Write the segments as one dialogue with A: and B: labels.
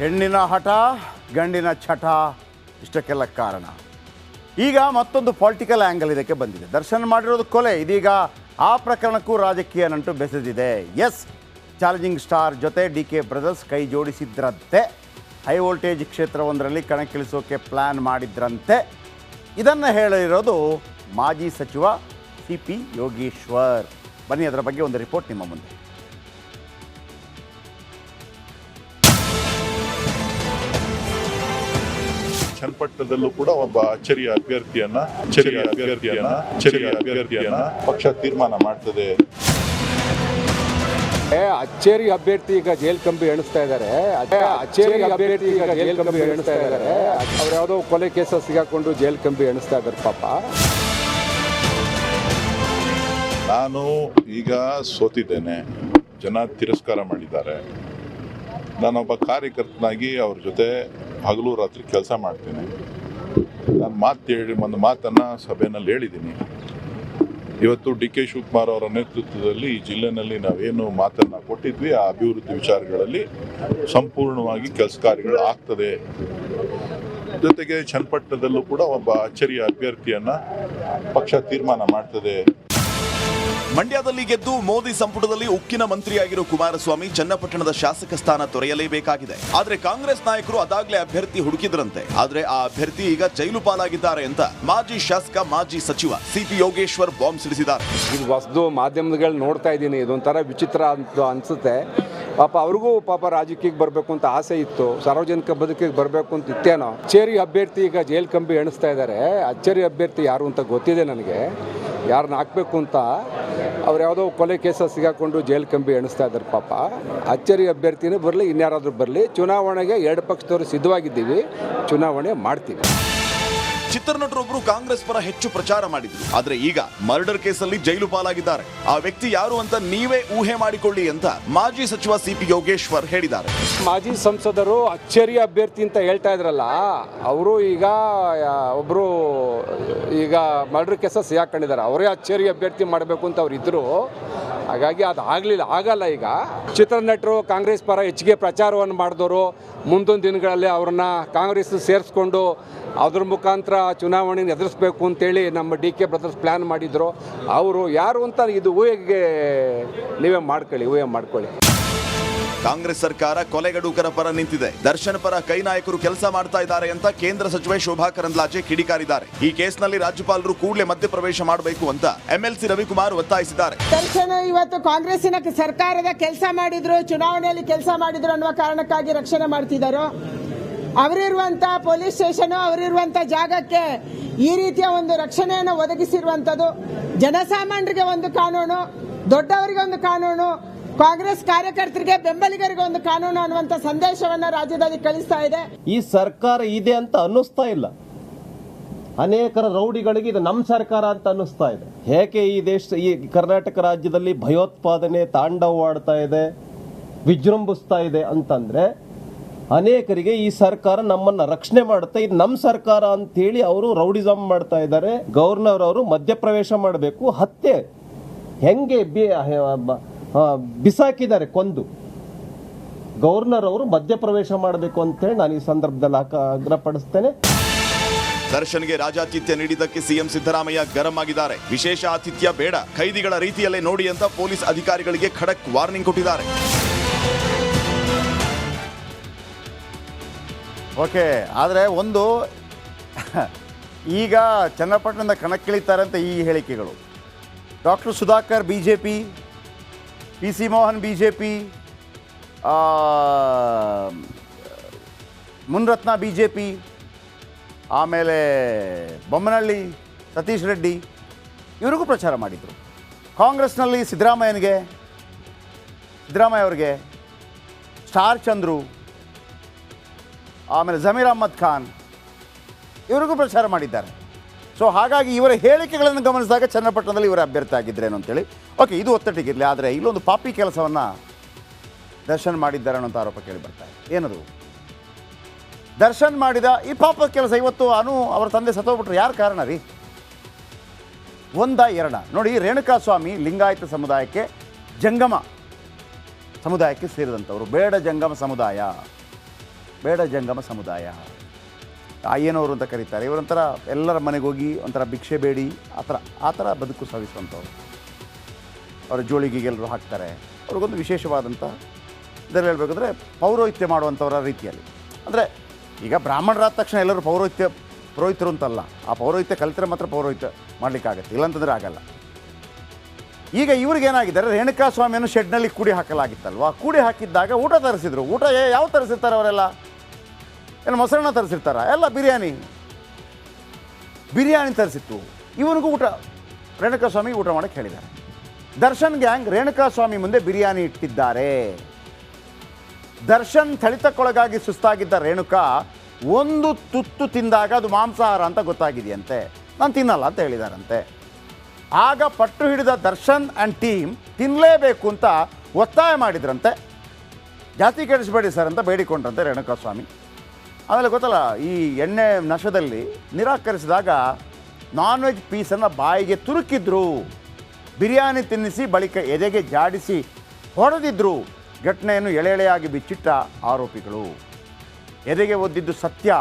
A: ಹೆಣ್ಣಿನ ಹಠ, ಗಂಡಿನ ಚಟ ಇಷ್ಟಕ್ಕೆಲ್ಲ ಕಾರಣ. ಈಗ ಮತ್ತೊಂದು ಪೊಲಿಟಿಕಲ್ ಆ್ಯಂಗಲ್ ಇದಕ್ಕೆ ಬಂದಿದೆ. ದರ್ಶನ್ ಮಾಡಿರೋದು ಕೊಲೆ. ಇದೀಗ ಆ ಪ್ರಕರಣಕ್ಕೂ ರಾಜಕೀಯ ನಂಟು ಬೆಸೆದಿದೆ. ಎಸ್ ಚಾಲೆಂಜಿಂಗ್ ಸ್ಟಾರ್ ಜೊತೆ ಡಿ ಕೆ ಬ್ರದರ್ಸ್ ಕೈ ಜೋಡಿಸಿದ್ರಂತೆ. ಹೈ ವೋಲ್ಟೇಜ್ ಕ್ಷೇತ್ರವೊಂದರಲ್ಲಿ ಕಣಕ್ಕಿಳಿಸೋಕೆ ಪ್ಲ್ಯಾನ್ ಮಾಡಿದ್ರಂತೆ. ಇದನ್ನು ಹೇಳಿರೋದು ಮಾಜಿ ಸಚಿವ ಸಿ ಪಿ ಯೋಗೀಶ್ವರ್. ಬನ್ನಿ, ಅದರ ಬಗ್ಗೆ ಒಂದು ರಿಪೋರ್ಟ್ ನಿಮ್ಮ ಮುಂದೆ.
B: ಚನ್ನಪಟ್ಟಣದಲ್ಲೂ ಕೂಡ ಒಬ್ಬ ಅಚ್ಚರಿಯ ಅಭ್ಯರ್ಥಿಯನ್ನ ಅಚ್ಚರಿಯ ಅಭ್ಯರ್ಥಿಯನ್ನ ಅಚ್ಚರಿಯ ಅಭ್ಯರ್ಥಿಯನ್ನ ಪಕ್ಷ ತೀರ್ಮಾನ ಮಾಡ್ತದೆ.
C: ಏ, ಅಚ್ಚೇರಿ ಅಭ್ಯರ್ಥಿ ಈಗ ಜೈಲ್ ಕಂಬಿ ಎಣಿಸ್ತಾ ಇದ್ದಾರೆ ಅಚ್ಚೇ- ಅಚ್ಚೇರಿ ಅಭ್ಯರ್ಥಿ ಈಗ ಜೈಲ್ ಕಂಬಿ ಎಣಿಸ್ತಾ ಇದ್ದಾರೆ ಅವ್ರು ಯಾವುದೋ ಕೊಲೆ ಕೇಸ ಸಿಗಾಕೊಂಡು ಜೈಲ್ ಕಂಬಿ ಎಣಿಸ್ತಾ ಇದ್ದಾರೆ ಪಾಪ.
B: ನಾನು ಈಗ ಸೋತಿದ್ದೇನೆ. ಜನ ತಿರಸ್ಕಾರ ಮಾಡಿದ್ದಾರೆ. ನಾನೊಬ್ಬ ಕಾರ್ಯಕರ್ತನಾಗಿ ಅವ್ರ ಜೊತೆ ಹಗಲು ರಾತ್ರಿ ಕೆಲಸ ಮಾಡ್ತೇನೆ. ನಾನು ಮಾತು ಹೇಳಿ, ಒಂದು ಮಾತನ್ನು ಸಭೆಯಲ್ಲಿ ಹೇಳಿದ್ದೀನಿ ಇವತ್ತು ಡಿ ಕೆ ಶಿವಕುಮಾರ್ ಅವರ ನೇತೃತ್ವದಲ್ಲಿ ಈ ನಾವೇನು ಮಾತನ್ನು ಕೊಟ್ಟಿದ್ವಿ, ಆ ಅಭಿವೃದ್ಧಿ ವಿಚಾರಗಳಲ್ಲಿ ಸಂಪೂರ್ಣವಾಗಿ ಕೆಲಸ ಕಾರ್ಯಗಳು ಆಗ್ತದೆ. ಜೊತೆಗೆ ಚನ್ನಪಟ್ಟಣದಲ್ಲೂ ಕೂಡ ಒಬ್ಬ ಅಚ್ಚರಿಯ ಅಭ್ಯರ್ಥಿಯನ್ನು ಪಕ್ಷ ತೀರ್ಮಾನ ಮಾಡ್ತದೆ.
D: ಮಂಡ್ಯದಲ್ಲಿ ಗೆದ್ದು ಮೋದಿ ಸಂಪುಟದಲ್ಲಿ ಉಕ್ಕಿನ ಮಂತ್ರಿಯಾಗಿರೋ ಕುಮಾರಸ್ವಾಮಿ ಚನ್ನಪಟ್ಟಣದ ಶಾಸಕ ಸ್ಥಾನ ತೊರೆಯಲೇಬೇಕಾಗಿದೆ. ಆದರೆ ಕಾಂಗ್ರೆಸ್ ನಾಯಕರು ಅದಾಗ್ಲೇ ಅಭ್ಯರ್ಥಿ ಹುಡುಕಿದ್ರಂತೆ. ಆದರೆ ಆ ಅಭ್ಯರ್ಥಿ ಈಗ ಜೈಲು ಪಾಲಾಗಿದ್ದಾರೆ ಅಂತ ಮಾಜಿ ಶಾಸಕ, ಮಾಜಿ ಸಚಿವ ಸಿಪಿ ಯೋಗೇಶ್ವರ್ ಬಾಂಬ್ ಸಿಡಿಸಿದ್ದಾರೆ.
C: ಇದು ಹೊಸದು ಮಾಧ್ಯಮಗಳು ನೋಡ್ತಾ ಇದ್ದೀನಿ. ಇದೊಂಥರ ವಿಚಿತ್ರ ಅಂತ ಅನ್ಸುತ್ತೆ. ಪಾಪ ಅವ್ರಿಗೂ ಪಾಪ ರಾಜಕೀಯಕ್ಕೆ ಬರಬೇಕು ಅಂತ ಆಸೆ ಇತ್ತು. ಸಾರ್ವಜನಿಕ ಬದುಕಿಗೆ ಬರಬೇಕು ಅಂತ ಇತ್ತೇನೋ. ಅಚ್ಚೇರಿ ಅಭ್ಯರ್ಥಿ ಈಗ ಜೈಲು ಕಂಬಿ ಎಣಿಸ್ತಾ ಇದ್ದಾರೆ ಅಚ್ಚೇರಿ ಅಭ್ಯರ್ಥಿ ಯಾರು ಅಂತ ಗೊತ್ತಿದೆ ನನಗೆ. ಯಾರನ್ನ ಹಾಕಬೇಕು ಅಂತ ಅವ್ರು ಯಾವುದೋ ಕೊಲೆ ಕೇಸ ಸಿಗಾಕೊಂಡು ಜೈಲು ಕಂಬಿ ಎಣಿಸ್ತಾ ಇದ್ದಾರೆ ಪಾಪ. ಅಚ್ಚರಿ ಅಭ್ಯರ್ಥಿನೇ ಬರಲಿ, ಇನ್ಯಾರಾದರೂ ಬರಲಿ, ಚುನಾವಣೆಗೆ ಎರಡು ಪಕ್ಷದವರು ಸಿದ್ಧವಾಗಿದ್ದೀವಿ, ಚುನಾವಣೆ ಮಾಡ್ತೀವಿ.
D: ಚಿತ್ರನಟರೊಬ್ಬರು ಕಾಂಗ್ರೆಸ್ ಪರ ಹೆಚ್ಚು ಪ್ರಚಾರ ಮಾಡಿದ್ರು. ಆದ್ರೆ ಈಗ ಮರ್ಡರ್ ಕೇಸಲ್ಲಿ ಜೈಲು ಪಾಲಾಗಿದ್ದಾರೆ. ಆ ವ್ಯಕ್ತಿ ಯಾರು ಅಂತ ನೀವೇ ಊಹೆ ಮಾಡಿಕೊಳ್ಳಿ ಅಂತ ಮಾಜಿ ಸಚಿವ ಸಿಪಿ ಯೋಗೇಶ್ವರ್ ಹೇಳಿದ್ದಾರೆ.
C: ಮಾಜಿ ಸಂಸದರು ಅಚ್ಚರಿ ಅಭ್ಯರ್ಥಿ ಅಂತ ಹೇಳ್ತಾ ಇದ್ರಲ್ಲ, ಅವರು ಈಗ ಒಬ್ಬರು ಈಗ ಮರ್ಡರ್ ಕೇಸ ಸಿಗಾಕೊಂಡಿದ್ದಾರೆ ಅವರೇ ಅಚ್ಚರಿ ಅಭ್ಯರ್ಥಿ ಮಾಡಬೇಕು ಅಂತ ಅವ್ರು ಇದ್ರು ಹಾಗಾಗಿ ಅದು ಆಗಲಿಲ್ಲ, ಆಗಲ್ಲ ಈಗ. ಚಿತ್ರನಟರು ಕಾಂಗ್ರೆಸ್ ಪರ ಹೆಚ್ಚಿಗೆ ಪ್ರಚಾರವನ್ನು ಮಾಡಿದವರು ಮುಂದೊಂದು ದಿನಗಳಲ್ಲಿ ಅವ್ರನ್ನ ಕಾಂಗ್ರೆಸ್ ಸೇರಿಸ್ಕೊಂಡು ಅದ್ರ ಮುಖಾಂತರ ಚುನಾವಣೆ ಎದುರಿಸ್ಬೇಕು ಅಂತೇಳಿ ನಮ್ಮ ಡಿ ಕೆ ಬ್ರದರ್ಸ್ ಪ್ಲ್ಯಾನ್ ಮಾಡಿದ್ರು. ಅವರು ಯಾರು ಅಂತ ಇದು ಊಹೆಗೆ ನೀವೇ ಮಾಡ್ಕೊಳ್ಳಿ, ಊಹೆ ಮಾಡ್ಕೊಳ್ಳಿ.
D: ಕಾಂಗ್ರೆಸ್ ಸರ್ಕಾರ ಕೊಲೆಗಡುಕರ ಪರ ನಿಂತಿದೆ. ದರ್ಶನ್ ಪರ ಕೈ ನಾಯಕರು ಕೆಲಸ ಮಾಡ್ತಾ ಇದ್ದಾರೆ ಅಂತ ಕೇಂದ್ರ ಸಚಿವೆ ಶೋಭಾ ಕರಂದ್ಲಾಜೆ ಕಿಡಿಕಾರಿದ್ದಾರೆ. ಈ ಕೇಸ್ನಲ್ಲಿ ರಾಜ್ಯಪಾಲರು ಕೂಡಲೇ ಮಧ್ಯಪ್ರವೇಶ ಮಾಡಬೇಕು ಅಂತ ಎಂಎಲ್ಸಿ ರವಿಕುಮಾರ್ ಒತ್ತಾಯಿಸಿದ್ದಾರೆ.
E: ದರ್ಶನ, ಇವತ್ತು ಕಾಂಗ್ರೆಸ್ಸಿನ ಸರ್ಕಾರದ ಕೆಲಸ ಮಾಡಿದ್ರು, ಚುನಾವಣೆಯಲ್ಲಿ ಕೆಲಸ ಮಾಡಿದ್ರು ಅನ್ನುವ ಕಾರಣಕ್ಕಾಗಿ ರಕ್ಷಣೆ ಮಾಡ್ತಿದ್ದಾರೆ ಅವರಿರುವಂತ ಪೊಲೀಸ್ ಸ್ಟೇಷನ್, ಅವರಿರುವಂತ ಜಾಗಕ್ಕೆ ಈ ರೀತಿಯ ಒಂದು ರಕ್ಷಣೆಯನ್ನು ಒದಗಿಸಿರುವಂತದ್ದು, ಜನಸಾಮಾನ್ಯರಿಗೆ ಒಂದು ಕಾನೂನು, ದೊಡ್ಡವರಿಗೆ ಒಂದು ಕಾನೂನು ಕಾಂಗ್ರೆಸ್ ಕಾರ್ಯಕರ್ತರಿಗೆ ಬೆಂಬಲಿಗರಿಗೆ ಒಂದು ಕಾನೂನು ಅನ್ನುವಂತ ಸಂದೇಶವನ್ನ ರಾಜ್ಯದಲ್ಲಿ ಕಳಿಸ್ತಾ ಇದೆ.
F: ಈ ಸರ್ಕಾರ ಇದೆ ಅಂತ ಅನ್ನಿಸ್ತಾ ಇಲ್ಲ. ಅನೇಕರ ರೌಡಿಗಳಿಗೆ ಇದು ನಮ್ಮ ಸರ್ಕಾರ ಅಂತ ಅನ್ನಿಸ್ತಾ ಇದೆ. ಹೇಗೆ ಈ ದೇಶ, ಈ ಕರ್ನಾಟಕ ರಾಜ್ಯದಲ್ಲಿ ಭಯೋತ್ಪಾದನೆ ತಾಂಡವಾಡ್ತಾ ಇದೆ, ವಿಜೃಂಭಿಸ್ತಾ ಇದೆ ಅಂತಂದ್ರೆ ಅನೇಕರಿಗೆ ಈ ಸರ್ಕಾರ ನಮ್ಮನ್ನ ರಕ್ಷಣೆ ಮಾಡುತ್ತೆ. ಇದು ನಮ್ಮ ಸರ್ಕಾರ ಅಂತೇಳಿ ಅವರು ರೌಡಿಸಮ್ ಮಾಡ್ತಾ ಇದ್ದಾರೆ. ಗವರ್ನರ್ ಅವರು ಮಧ್ಯಪ್ರವೇಶ ಮಾಡಬೇಕು. ಹತ್ಯೆ. ಹೆಂಗೆ ಬಿ- ಬಿಸಾಕಿದ್ದಾರೆ ಕೊಂದು. ಗವರ್ನರ್ ಅವರು ಮಧ್ಯಪ್ರವೇಶ ಮಾಡಬೇಕು ಅಂತೇಳಿ ನಾನು ಈ ಸಂದರ್ಭದಲ್ಲಿ ಆಕ- ಆಗ್ರಹಪಡಿಸ್ತೇನೆ.
D: ದರ್ಶನ್ಗೆ ರಾಜಾತಿಥ್ಯ ನೀಡಿದ್ದಕ್ಕೆ ಸಿಎಂ ಸಿದ್ದರಾಮಯ್ಯ ಗರಂ ಆಗಿದ್ದಾರೆ. ವಿಶೇಷ ಆತಿಥ್ಯ ಬೇಡ. ಖೈದಿಗಳ ರೀತಿಯಲ್ಲೇ ನೋಡಿ ಅಂತ ಪೊಲೀಸ್ ಅಧಿಕಾರಿಗಳಿಗೆ ಖಡಕ್ ವಾರ್ನಿಂಗ್ ಕೊಟ್ಟಿದ್ದಾರೆ.
A: ಓಕೆ ಆದರೆ ಒಂದು ಈಗ ಚನ್ನಪಟ್ಟಣದ ಕಣಕ್ಕಿಳಿತಾರೆ ಅಂತ ಈ ಹೇಳಿಕೆಗಳು. Doctor Sudhakar B J P P C Mohan B J P Munirathna B J P ಆಮೇಲೆ ಬೊಮ್ಮನಹಳ್ಳಿ ಸತೀಶ್ ರೆಡ್ಡಿ, ಇವರಿಗೂ ಪ್ರಚಾರ ಮಾಡಿದರು. ಕಾಂಗ್ರೆಸ್ನಲ್ಲಿ ಸಿದ್ದರಾಮಯ್ಯನಿಗೆ, ಸಿದ್ದರಾಮಯ್ಯ ಅವರಿಗೆ, ಸ್ಟಾರ್ ಚಂದ್ರು, ಆಮೇಲೆ ಜಮೀರ್ ಅಹ್ಮದ್ ಖಾನ್, ಇವರಿಗೂ ಪ್ರಚಾರ ಮಾಡಿದ್ದಾರೆ. ಸೊ ಹಾಗಾಗಿ ಇವರ ಹೇಳಿಕೆಗಳನ್ನು ಗಮನಿಸಿದಾಗ ಚನ್ನಪಟ್ಟಣದಲ್ಲಿ ಇವರ ಅಭ್ಯರ್ಥಿ ಆಗಿದ್ದರೇನು ಅಂತೇಳಿ ಓಕೆ, ಇದು ಒತ್ತಟಿಗಿರಲಿ ಆದರೆ ಇಲ್ಲೊಂದು ಪಾಪಿ ಕೆಲಸವನ್ನು ದರ್ಶನ್ ಮಾಡಿದ್ದಾರೆ ಅನ್ನೋಂಥ ಆರೋಪ ಕೇಳಿ ಬರ್ತಾ ಇದೆ. ಏನದು? ದರ್ಶನ್ ಮಾಡಿದ ಈ ಪಾಪ ಕೆಲಸ ಇವತ್ತು ಅನು ಅವರ ತಂದೆ ಸತ್ತೋಗ್ಬಿಟ್ರೆ. ಯಾರು ಕಾರಣ ರೀ? ಒಂದ ಎರಡ. ನೋಡಿ, ರೇಣುಕಾ ಸ್ವಾಮಿ ಲಿಂಗಾಯತ ಸಮುದಾಯಕ್ಕೆ ಜಂಗಮ ಸಮುದಾಯಕ್ಕೆ ಸೇರಿದಂಥವರು. ಬೇಡ ಜಂಗಮ ಸಮುದಾಯ. ಬೇಡ ಜಂಗಮ ಸಮುದಾಯ. ಅಯ್ಯನವರು ಅಂತ ಕರೀತಾರೆ. ಇವರೊಂಥರ ಎಲ್ಲರ ಮನೆಗೆ ಹೋಗಿ ಒಂಥರ ಭಿಕ್ಷೆ ಬೇಡಿ. ಆ ಥರ ಆ ಥರ ಬದುಕು ಸಾಗಿಸುವಂಥವ್ರು. ಅವರ ಜೋಳಿಗೆಗೆಲ್ಲರೂ ಹಾಕ್ತಾರೆ. ಅವ್ರಿಗೊಂದು ವಿಶೇಷವಾದಂಥ ಇದರಲ್ಲಿ ಹೇಳಬೇಕಂದ್ರೆ ಪೌರೋಹಿತ್ಯ ಮಾಡುವಂಥವರ ರೀತಿಯಲ್ಲಿ. ಅಂದರೆ ಈಗ ಬ್ರಾಹ್ಮಣರಾದ ತಕ್ಷಣ ಎಲ್ಲರೂ ಪೌರೋಹಿತ್ಯ, ಪುರೋಹಿತರು ಅಂತಲ್ಲ, ಆ ಪೌರೋಹಿತ್ಯ ಕಲಿತರೆ ಮಾತ್ರ ಪೌರೋಹಿತ್ಯ ಮಾಡಲಿಕ್ಕಾಗತ್ತೆ ಇಲ್ಲಂತಂದರೆ ಆಗಲ್ಲ. ಈಗ ಇವ್ರಿಗೇನಾಗಿದ್ದಾರೆ ರೇಣುಕಾ ಸ್ವಾಮಿಯನ್ನು ಶೆಡ್ನಲ್ಲಿ ಕೂಡಿ ಹಾಕಲಾಗಿತ್ತಲ್ವಾ? ಕೂಡಿ ಹಾಕಿದ್ದಾಗ ಊಟ ತರಿಸಿದ್ರು. ಊಟ ಯಾವ ತರಿಸಿರ್ತಾರೆ ಅವರೆಲ್ಲ? ಏನು ಮೊಸರನ್ನ ತರಿಸಿರ್ತಾರ? ಎಲ್ಲ ಬಿರಿಯಾನಿ. ಬಿರಿಯಾನಿ ತರಿಸಿತ್ತು. ಇವನಿಗೂ ಊಟ ರೇಣುಕಾ ಸ್ವಾಮಿ ಊಟ ಮಾಡೋಕ್ಕೆ ಹೇಳಿದ್ದಾರೆ. ದರ್ಶನ್ ಗ್ಯಾಂಗ್ ರೇಣುಕಾ ಸ್ವಾಮಿ ಮುಂದೆ ಬಿರಿಯಾನಿ ಇಟ್ಟಿದ್ದಾರೆ. ದರ್ಶನ್ ಥಳಿತಕ್ಕೊಳಗಾಗಿ ಸುಸ್ತಾಗಿದ್ದ ರೇಣುಕಾ ಒಂದು ತುತ್ತು ತಿಂದಾಗ ಅದು ಮಾಂಸಾಹಾರ ಅಂತ ಗೊತ್ತಾಗಿದೆಯಂತೆ. ನಾನು ತಿನ್ನಲ್ಲ ಅಂತ ಹೇಳಿದಾರಂತೆ. ಆಗ ಪಟ್ಟು ಹಿಡಿದ ದರ್ಶನ್ ಆ್ಯಂಡ್ ಟೀಮ್ ತಿನ್ನಲೇಬೇಕು ಅಂತ ಒತ್ತಾಯ ಮಾಡಿದ್ರಂತೆ. ಜಾತಿ ಕೆಡಿಸಬೇಡಿ ಸರ್ ಅಂತ ಬೇಡಿಕೊಂಡ್ರಂತೆ ರೇಣುಕಾ ಸ್ವಾಮಿ. ಆಮೇಲೆ ಗೊತ್ತಲ್ಲ, ಈ ಎಣ್ಣೆ ನಶದಲ್ಲಿ ನಿರಾಕರಿಸಿದಾಗ ನಾನ್ ವೆಜ್ ಪೀಸನ್ನು ಬಾಯಿಗೆ ತುರುಕಿದ್ರು. ಬಿರಿಯಾನಿ ತಿನ್ನಿಸಿ ಬಳಿಕ ಎದೆಗೆ ಜಾಡಿಸಿ ಹೊಡೆದಿದ್ರು. ಘಟನೆಯನ್ನು ಎಳೆ ಎಳೆಯಾಗಿ ಬಿಚ್ಚಿಟ್ಟ ಆರೋಪಿಗಳು. ಎದೆಗೆ ಒದ್ದಿದ್ದು ಸತ್ಯ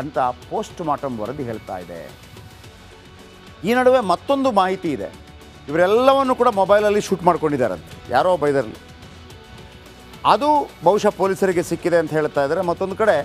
A: ಅಂತ ಪೋಸ್ಟ್ ಮಾರ್ಟಮ್ ವರದಿ ಹೇಳ್ತಾ ಇದೆ. ಈ ನಡುವೆ ಮತ್ತೊಂದು ಮಾಹಿತಿ ಇದೆ. ಇವರೆಲ್ಲವನ್ನು ಕೂಡ ಮೊಬೈಲಲ್ಲಿ ಶೂಟ್ ಮಾಡ್ಕೊಂಡಿದ್ದಾರಂತೆ ಯಾರೋ ಒಬ್ಬ ಇದರಲ್ಲಿ. ಅದು ಬಹುಶಃ ಪೊಲೀಸರಿಗೆ ಸಿಕ್ಕಿದೆ ಅಂತ ಹೇಳ್ತಾ ಇದ್ದಾರೆ. ಮತ್ತೊಂದು ಕಡೆ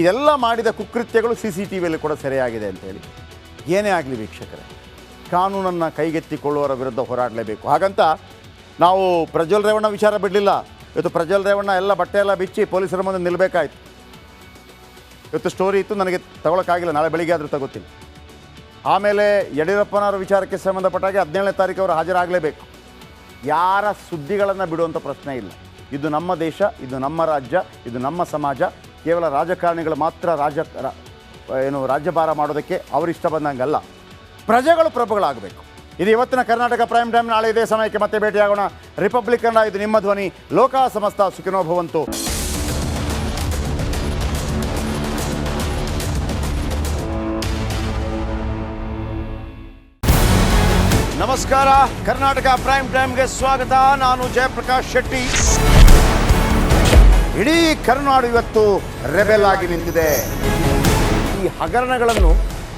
A: ಇದೆಲ್ಲ ಮಾಡಿದ ಕುಕೃತ್ಯಗಳು ಸಿ ಸಿ ಟಿ ವಿಯಲ್ಲಿ ಕೂಡ ಸೆರೆಯಾಗಿದೆ ಅಂತೇಳಿ ಏನೇ ಆಗಲಿ ವೀಕ್ಷಕರೇ. ಕಾನೂನನ್ನು ಕೈಗೆತ್ತಿಕೊಳ್ಳುವವರ ವಿರುದ್ಧ ಹೋರಾಡಲೇಬೇಕು. ಹಾಗಂತ ನಾವು ಪ್ರಜ್ವಲ್ ರೇವಣ್ಣ ವಿಚಾರ ಬಿಡಲಿಲ್ಲ. ಇವತ್ತು ಪ್ರಜ್ವಲ್ ರೇವಣ್ಣ ಎಲ್ಲ ಬಟ್ಟೆ ಎಲ್ಲ ಬಿಚ್ಚಿ ಪೊಲೀಸರ ಮುಂದೆ ನಿಲ್ಲಬೇಕಾಯ್ತು ಇವತ್ತು ಸ್ಟೋರಿ ಇತ್ತು, ನನಗೆ ತಗೊಳಕ್ಕಾಗಿಲ್ಲ. ನಾಳೆ ಬೆಳಿಗ್ಗೆ ಆದರೂ ತಗೋತೀನಿ. ಆಮೇಲೆ ಯಡಿಯೂರಪ್ಪನವರ ವಿಚಾರಕ್ಕೆ ಸಂಬಂಧಪಟ್ಟಾಗಿ ಹದಿನೇಳನೇ ತಾರೀಕು ಅವರು ಹಾಜರಾಗಲೇಬೇಕು. ಯಾರ ಸುದ್ದಿಗಳನ್ನು ಬಿಡುವಂಥ ಪ್ರಶ್ನೆ ಇಲ್ಲ. ಇದು ನಮ್ಮ ದೇಶ, ಇದು ನಮ್ಮ ರಾಜ್ಯ, ಇದು ನಮ್ಮ ಸಮಾಜ. ಕೇವಲ ರಾಜಕಾರಣಿಗಳು ಮಾತ್ರ ರಾಜ ಏನು ರಾಜ್ಯಭಾರ ಮಾಡೋದಕ್ಕೆ ಅವರಿಷ್ಟ ಬಂದಂಗಲ್ಲ. ಪ್ರಜೆಗಳು ಪ್ರಭುಗಳಾಗಬೇಕು. ಇದು ಇವತ್ತಿನ ಕರ್ನಾಟಕ ಪ್ರೈಮ್ ಟೈಮ್ ನಾಳೆ ಇದೇ ಸಮಯಕ್ಕೆ ಮತ್ತೆ ಭೇಟಿಯಾಗೋಣ. ರಿಪಬ್ಲಿಕ್ ಕನ್ನಡ ಇದು ನಿಮ್ಮ ಧ್ವನಿ. ಲೋಕ ಸಮಸ್ತ ಸುಖಿನೋಭವಂತು. ನಮಸ್ಕಾರ. ಕರ್ನಾಟಕ ಪ್ರೈಮ್ ಟೈಮ್ಗೆ ಸ್ವಾಗತ. ನಾನು ಜಯಪ್ರಕಾಶ್ ಶೆಟ್ಟಿ. ಇಡೀ ಕರ್ನಾಡು ಇವತ್ತು ರೆಬೆಲ್ ಆಗಿ ನಿಂತಿದೆ. ಈ ಹಗರಣಗಳನ್ನು